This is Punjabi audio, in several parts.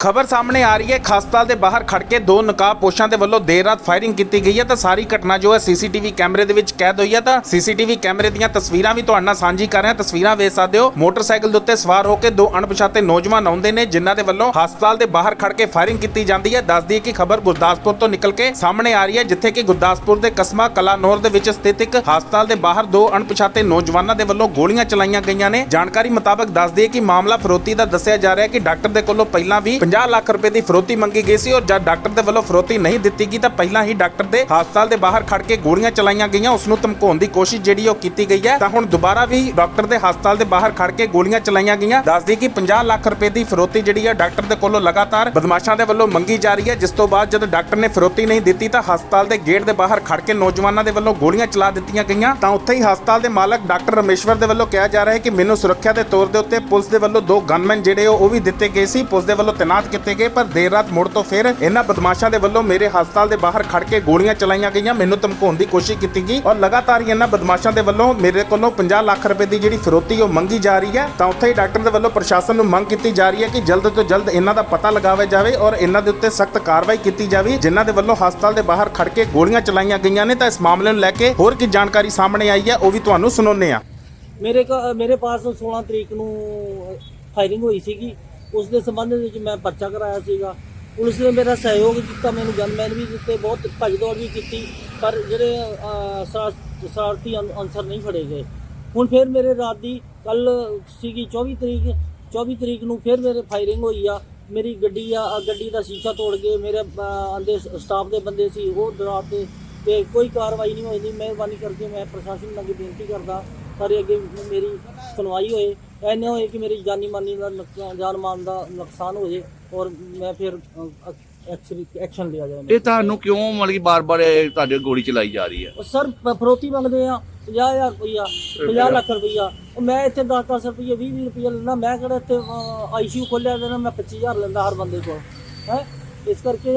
ਖਬਰ ਸਾਹਮਣੇ ਆ ਰਹੀ ਹੈ ਕਿ ਹਸਪਤਾਲ ਦੇ ਬਾਹਰ ਖੜ ਕੇ ਦੋ ਨਕਾਬਪੋਸ਼ਾਂ ਦੇ ਵੱਲੋਂ ਦੇਰ ਰਾਤ ਫਾਇਰਿੰਗ ਕੀਤੀ ਗਈ ਹੈ ਤਾਂ ਸਾਰੀ ਘਟਨਾ ਜੋ ਹੈ ਸੀਸੀਟੀਵੀ ਕੈਮਰੇ ਦੇ ਵਿੱਚ ਕੈਦ ਹੋਈ ਹੈ ਤਾਂ ਸੀਸੀਟੀਵੀ ਕੈਮਰੇ ਦੀਆਂ ਤਸਵੀਰਾਂ ਵੀ ਤੁਹਾਡੇ ਨਾਲ ਸਾਂਝੀ ਕਰ ਰਹੇ। ਹਾਂ ਤਸਵੀਰਾਂ ਵੇਖ ਸਕਦੇ ਹੋ, ਮੋਟਰਸਾਈਕਲ ਦੇ ਉੱਤੇ ਸਵਾਰ ਹੋ ਕੇ ਦੋ ਅਣਪਛਾਤੇ ਨੌਜਵਾਨ ਆਉਂਦੇ ਨੇ, ਜਿਨ੍ਹਾਂ ਦੇ ਵੱਲੋਂ ਹਸਪਤਾਲ ਦੇ ਬਾਹਰ ਖੜ ਕੇ ਫਾਇਰਿੰਗ ਕੀਤੀ ਜਾਂਦੀ ਹੈ। ਦੱਸਦੀ ਹੈ ਕਿ ਖਬਰ ਗੁਰਦਾਸਪੁਰ ਤੋਂ ਨਿਕਲ ਕੇ ਸਾਹਮਣੇ ਆ ਰਹੀ ਹੈ, ਜਿੱਥੇ ਕਿ ਗੁਰਦਾਸਪੁਰ ਦੇ ਕਸਬਾ ਕਲਾਨੌਰ ਦੇ ਵਿੱਚ ਸਥਿਤ ਇੱਕ ਹਸਪਤਾਲ ਦੇ ਬਾਹਰ ਦੋ ਅਣਪਛਾਤੇ ਨੌਜਵਾਨਾਂ ਦੇ ਵੱਲੋਂ ਗੋਲੀਆਂ ਚਲਾਈਆਂ ਗਈਆਂ ਨੇ। ਜਾਣਕਾਰੀ ਮੁਤਾਬਕ ਦੱਸਦੀ ਹੈ ਕਿ ਮਾਮਲਾ ਫਰੋਤੀ ਦਾ ਦੱਸਿਆ ਜਾ ਰਿਹਾ ਹੈ ਕਿ ਡਾਕਟਰ ਦੇ ਕੋਲੋਂ ਪਹਿਲਾਂ ਵੀ 50 ਲੱਖ ਰੁਪਏ ਦੀ ਫਰੋਤੀ ਮੰਗੀ ਗਈ ਸੀ ਔਰ ਜਦ ਡਾਕਟਰ ਦੇ ਵੱਲੋਂ ਫਰੋਤੀ ਨਹੀਂ ਦਿੱਤੀ ਗਈ ਤਾਂ ਪਹਿਲਾਂ ਹੀ ਡਾਕਟਰ ਦੇ ਹਸਪਤਾਲ ਦੇ ਬਾਹਰ ਖੜ ਕੇ ਗੋਲੀਆਂ ਚਲਾਈਆਂ ਗਈਆਂ। ਉਸ ਨੂੰ ਧਮਕਾਉਣ ਦੀ ਕੋਸ਼ਿਸ਼ ਜਿਹੜੀ ਉਹ ਕੀਤੀ ਗਈ ਹੈ ਤਾਂ ਹੁਣ ਦੁਬਾਰਾ ਵੀ ਡਾਕਟਰ ਦੇ ਹਸਪਤਾਲ ਦੇ ਬਾਹਰ ਖੜ ਕੇ ਗੋਲੀਆਂ ਚਲਾਈਆਂ ਗਈਆਂ। ਦੱਸਦੀ ਕਿ 50 ਲੱਖ ਰੁਪਏ ਦੀ ਫਰੋਤੀ ਜਿਹੜੀ ਹੈ ਡਾਕਟਰ ਦੇ ਕੋਲੋਂ ਲਗਾਤਾਰ ਬਦਮਾਸ਼ਾਂ ਦੇ ਵੱਲੋਂ ਮੰਗੀ ਜਾ ਰਹੀ ਹੈ। ਜਿਸ ਤੋਂ ਬਾਅਦ ਜਦੋਂ ਡਾਕਟਰ ਨੇ ਫਰੋਤੀ ਨਹੀਂ ਦਿੱਤੀ ਤਾਂ ਹਸਪਤਾਲ ਦੇ ਗੇਟ ਦੇ ਬਾਹਰ ਖੜ ਕੇ ਨੌਜਵਾਨਾਂ ਦੇ ਵੱਲੋਂ ਗੋਲੀਆਂ ਚਲਾ ਦਿੱਤੀਆਂ ਗਈਆਂ। ਤਾਂ ਉੱਥੇ ਹੀ ਹਸਪਤਾਲ ਦੇ ਮਾਲਕ ਡਾਕਟਰ ਰਮੇਸ਼ਵਰ ਦੇ ਵੱਲੋਂ ਕਿਹਾ ਜਾ ਰਿਹਾ ਹੈ ਕਿ ਮੈਨੂੰ ਸੁਰੱਖਿਆ ਦੇ ਤੌਰ ਦੇ ਉੱਤੇ ਪੁਲਿਸ ਦੇ ਵੱਲੋਂ ਦੋ ਗਨਮੈਨ ਜਿਹੜੇ ਉਹ ਉਹ ਵੀ ਦਿੱਤੇ ਗਏ ਸੀ। ਪੁਲਿਸ ਦੇ ਵੱਲੋਂ ਤੈਨਾਤ ਕੀਤੇ ਗਏ, ਪਰ ਦੇਰ ਰਾਤ ਮੁੜ ਤੋਂ ਫਿਰ ਇਹਨਾਂ ਬਦਮਾਸ਼ਾਂ ਦੇ ਵੱਲੋਂ ਮੇਰੇ ਹਸਪਤਾਲ ਦੇ ਬਾਹਰ ਖੜ ਕੇ ਗੋਲੀਆਂ ਚਲਾਈਆਂ ਗਈਆਂ। ਮੈਨੂੰ ਧਮਕਾਉਣ ਦੀ ਕੋਸ਼ਿਸ਼ ਕੀਤੀ ਗਈ ਔਰ ਲਗਾਤਾਰ ਹੀ ਇਹਨਾਂ ਬਦਮਾਸ਼ਾਂ ਦੇ ਵੱਲੋਂ ਮੇਰੇ ਕੋਲੋਂ 50 ਲੱਖ ਰੁਪਏ ਦੀ ਜਿਹੜੀ ਫਿਰੌਤੀ ਉਹ ਮੰਗੀ ਜਾ ਰਹੀ ਹੈ। ਤਾਂ ਉੱਥੇ ਹੀ ਡਾਕਟਰ ਦੇ ਵੱਲੋਂ ਪ੍ਰਸ਼ਾਸਨ ਨੂੰ ਮੰਗ ਕੀਤੀ ਜਾ ਰਹੀ ਹੈ ਕਿ ਜਲਦ ਤੋਂ ਜਲਦ ਇਹਨਾਂ ਦਾ ਪਤਾ ਲਗਾਇਆ ਜਾਵੇ ਔਰ ਇਹਨਾਂ ਦੇ ਉੱਤੇ ਸਖਤ ਕਾਰਵਾਈ ਕੀਤੀ ਜਾਵੇ। ਜਿਨ੍ਹਾਂ ਦੇ ਵੱਲੋਂ ਹਸਪਤਾਲ ਦੇ ਬਾਹਰ ਖੜ ਕੇ ਗੋਲੀਆਂ ਚਲਾਈਆਂ ਗਈਆਂ ਨੇ, ਤਾਂ ਇਸ ਮਾਮਲੇ ਨੂੰ ਲੈ ਕੇ ਹੋਰ ਕੀ ਜਾਣਕਾਰੀ ਸਾਹਮਣੇ ਆਈ ਹੈ, ਉਹ ਵੀ ਤੁਹਾਨੂੰ ਸੁਣਾਉਂਦੇ ਆ ਮੇਰੇ ਮੇਰੇ ਪਾਸ 16 ਤਰੀਕ ਨੂੰ ਫਾਇਰਿੰਗ ਹੋਈ ਸੀਗੀ। ਉਸ ਦੇ ਸੰਬੰਧ ਵਿੱਚ ਮੈਂ ਪਰਚਾ ਕਰਾਇਆ ਸੀਗਾ। ਪੁਲਿਸ ਨੇ ਮੇਰਾ ਸਹਿਯੋਗ ਦਿੱਤਾ ਮੈਨੂੰ ਗਨਮੈਨ ਵੀ ਦਿੱਤੇ ਬਹੁਤ ਭੱਜ ਦੌੜ ਵੀ ਕੀਤੀ ਪਰ ਜਿਹੜੇ ਅਹ, ਸਰਾ- ਸ਼ਰਾਰਤੀ ਅਨ- ਅਨਸਰ ਨਹੀਂ ਫੜੇ ਗਏ। ਹੁਣ ਫਿਰ ਮੇਰੇ ਰਾਤ ਦੀ ਕੱਲ ਸੀਗੀ 24 ਤਰੀਕ 24 ਤਰੀਕ ਨੂੰ ਫਿਰ ਮੇਰੇ ਫਾਇਰਿੰਗ ਹੋਈ ਆ। ਮੇਰੀ ਗੱਡੀ ਆ ਗੱਡੀ ਦਾ ਸ਼ੀਸ਼ਾ ਤੋੜ ਕੇ ਮੇਰੇ ਅ, ਆਂਦੇ ਸਟਾਫ ਦੇ ਬੰਦੇ ਸੀ ਉਹ ਡਰਾਤੇ ਤੇ ਕੋਈ ਕਾਰਵਾਈ ਨਹੀਂ ਹੋਈ ਦੀ ਮਿਹਰਬਾਨੀ ਕਰਕੇ ਮੈਂ ਪ੍ਰਸ਼ਾਸਨ ਨੂੰ ਅੱਗੇ ਬੇਨਤੀ ਕਰਦਾ ਸਾਰੇ ਅੱਗੇ ਮੇਰੀ ਸੁਣਵਾਈ ਹੋਏ ਐਨੇ ਹੋਏ ਕਿ ਮੇਰੀ ਜਾਨੀ ਮਾਨੀ ਦਾ ਨੁਕਸਾਨ ਜਾਨ ਮਾਲ ਦਾ ਨੁਕਸਾਨ ਹੋ ਜੇ ਔਰ ਮੈਂ ਫਿਰ ਐਕਸ਼ਨ ਐਕਸ਼ਨ ਲਿਆ ਜਾਏ ਇਹ ਤੁਹਾਨੂੰ ਕਿਉਂ ਮਤਲਬ ਕਿ ਬਾਰ-ਬਾਰ ਤੁਹਾਡੇ ਗੋਲੀ ਚਲਾਈ ਜਾ ਰਹੀ ਹੈ? ਉਹ ਸਰ ਫਰੋਤੀ ਮੰਗਦੇ ਆ 50000 ਰੁਪਈਆ 50 ਲੱਖ ਰੁਪਈਆ। ਉਹ ਮੈਂ ਇੱਥੇ 10-10 ਰੁਪਈਏ 20-20 ਰੁਪਈਆ ਲੈਣਾ ਮੈਂ ਕਿਹੜਾ ਇੱਥੇ ਆਈਸੀਯੂ ਖੋਲਿਆ ਦੇਣਾ ਮੈਂ 25000 ਲੈਂਦਾ ਹਰ ਬੰਦੇ ਕੋਲ ਹੈ? ਇਸ ਕਰਕੇ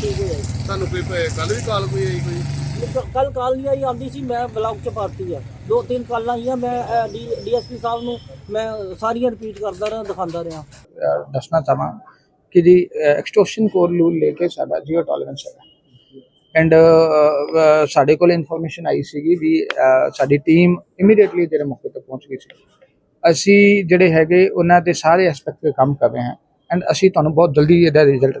ਠੀਕ ਹੋ। ਜਾਏ ਤੁਹਾਨੂੰ ਕੋਈ ਕੱਲ ਵੀ ਕਾਲ ਕੋਈ ਆਈ ਕੋਈ? ਕੱਲ ਕਾਲ ਨਹੀਂ ਆਈ ਆਉਂਦੀ ਸੀ ਮੈਂ ਬਲੌਕ ਚ ਪਾਤੀ ਆ। ਦੋ ਤਿੰਨ ਕਾਲਾਂ ਆਈਆਂ ਮੈਂ ਡੀਐਸਪੀ ਸਾਹਿਬ ਨੂੰ ਮੈਂ ਸਾਰੀਆਂ ਰਿਪੀਟ ਕਰਦਾ ਰਿਹਾ ਦਿਖਾਉਂਦਾ ਰਿਹਾ। ਦੱਸਣਾ ਚਾਹਾਂ ਕਿ ਜੀ ਐਕਸਟੋਰਸ਼ਨ ਕੋਰ ਰੂਲ ਲੈ ਕੇ ਸਾਡਾ ਜੀਓ ਟੋਲਰੈਂਸ ਹੈ ਐਂਡ ਸਾਡੇ ਕੋਲ ਇਨਫੋਰਮੇਸ਼ਨ ਆਈ ਸੀਗੀ ਵੀ ਸਾਡੀ ਟੀਮ ਇਮੀਡੀਏਟਲੀ ਜਿਹੜੇ ਮੌਕੇ ਤੇ ਪਹੁੰਚ ਗਈ ਸੀ। ਅਸੀਂ ਜਿਹੜੇ ਹੈਗੇ ਉਹਨਾਂ ਦੇ ਸਾਰੇ ਐਸਪੈਕਟ ਤੇ ਕੰਮ ਕਰ ਰਹੇ ਹਾਂ। ਐਂਡ ਅਸੀਂ ਤੁਹਾਨੂੰ ਬਹੁਤ ਜਲਦੀ ਇਹਦਾ ਰਿਜ਼ਲਟ